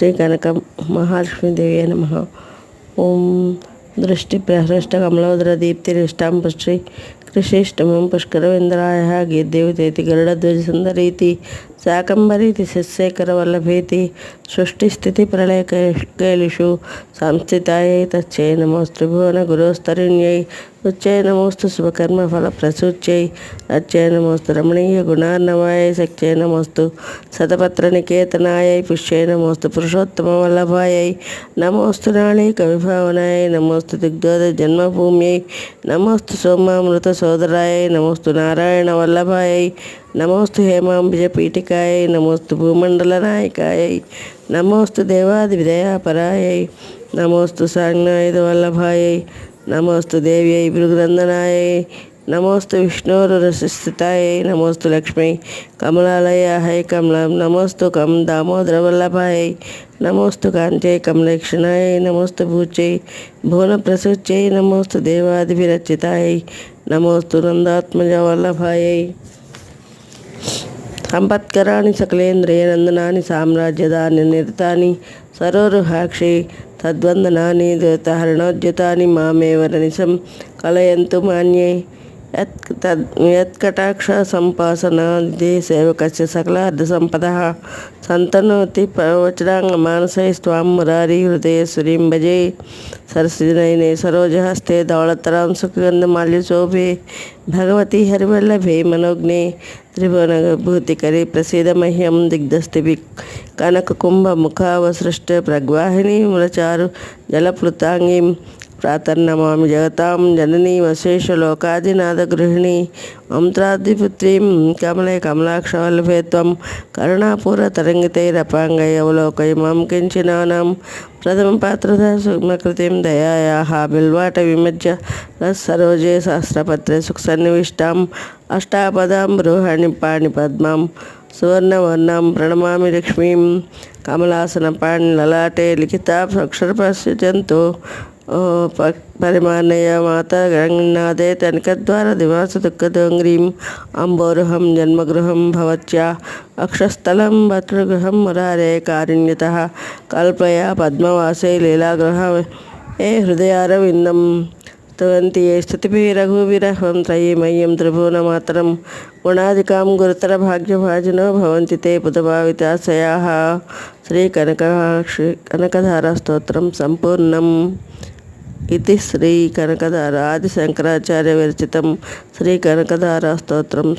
శ్రీ కనక మహాలక్ష్మీదేవి నమ ఓం దృష్టి ప్రహృష్ట కమలోదర దీప్తి నిష్టాం పుష్టి కృషిష్టమం పుష్కరవింద్రాయ గీర్దేవతేతి గరుడధ్వజ సుందరీతి శాకంబరీతి శశేఖర వల్లభేతి సృష్టిస్థితి ప్రళయ కైలిషు సంస్థితాయై తచ్చే నమోస్త్రిభువన గురోస్తరుణ్యై ఉచ్చయనమోస్తు శుభకర్మ ఫల ప్రసూచ్యై. అచ్చై రమణీయ గుణార్ణవాయ శక్చై నమోస్తు శతపత్ర నికేతనాయై పుష్యై పురుషోత్తమ వల్లభాయై. నమోస్తు నాళీక కవిభావనాయ నమోస్తు దిగ్ధోద జన్మభూమ్యై నమోస్తు సోమామృత సోదరాయ నమోస్తు నారాయణ వల్లభాయై నమోస్తు హేమాంబిజ పీఠికాయ నమోస్తు భూమండల నాయకాయ నమోస్తు దేవాది విదయాపరాయ నమోస్తు సాంగ్నాయుధ వల్లభాయై నమోస్తు దేవి అయి భృగునందనాయై నమోస్తు విష్ణోరురస్థితాయై నమోస్తు లక్ష్మి కమలాలయ హై కమలం నమోస్తు కం దామోదర వల్లభాయై నమోస్తు కాంచే కమలక్షణాయ నమోస్తు భూచై భువన ప్రసూచ్యై నమోస్తు దేవాదిభిరచితాయై నమోస్తు నందాత్మజ వల్లభాయ సంపత్కరాణి సకలేంద్రియ నందనాని సామ్రాజ్యదాని నిరతాని సరోరుహాక్షి తద్వందనాని దేవతహరణోద్యుతాని మామేవ నిశం కలయంతు మాన్యే यत् तद् सतनोति सेवकस्य सकला स्वाम मुरारी हृदय सुरी भजे सरसिनयने सरोजहस्ते धवलतरां सुखगन्धमाल्यशोभे भगवती हरिवल्लभे मनोज्ञे दिग्धस्थि कनक कुंभ मुखावसृष्ट प्रग्वाहिनी मुलचारु जलप्लुतांगी దిగ్ధస్థిభి కనకకుంభముఖావసృష్ట ప్రగ్వాహిని ములచారు జలప్లుతాంగీం ప్రాతర్నమామి జగతాం జననీమశేషలోకాదినాథగృహిణి మంత్రాదిపుత్రీం కమలే కమలాక్షవల్లభే త్వం కరుణాపూరతరంగితైరపాంగై మాం కించినానాం ప్రథమ పాత్రధ సుగ్మకృతిం దయాయాः బిల్వాట విమజ్య సరోజే సహస్రపత్రే సుఖసన్నివిష్టాం అష్టాపదాం బృహణి పాణి పద్మాం సువర్ణవర్ణం ప్రణమామి లక్ష్మీం కమలాసన పాణి లలాటే లిఖితాక్షరపశ్యంతో ఓ పరిమాణయ మాత గంగనాథే తనికద్వార దివాస దుఃఖదోంగ్రీం అంబోరుహం జన్మగృహం భవత్యా అక్షస్థలం భద్రగృహం మురారే కారుణ్యత కల్పయ పద్మవాసే లీలాగృహ ఏ హృదయార హృదయారవిందం స్తువంతి ఏ స్థుతిభి రఘువిరహం త్రయీ త్రయీమయ్యం త్రిభువనమాతరం గుణాదికాం గురుతర భాగ్యభాజనో భవంతి తే పుతభావితాశయా శ్రీ కనక కనకధార స్తోత్రం సంపూర్ణం. ఇది శ్రీ కనకదార ఆది శంకరాచార్య విరచితం శ్రీ కనకదార స్తోత్రం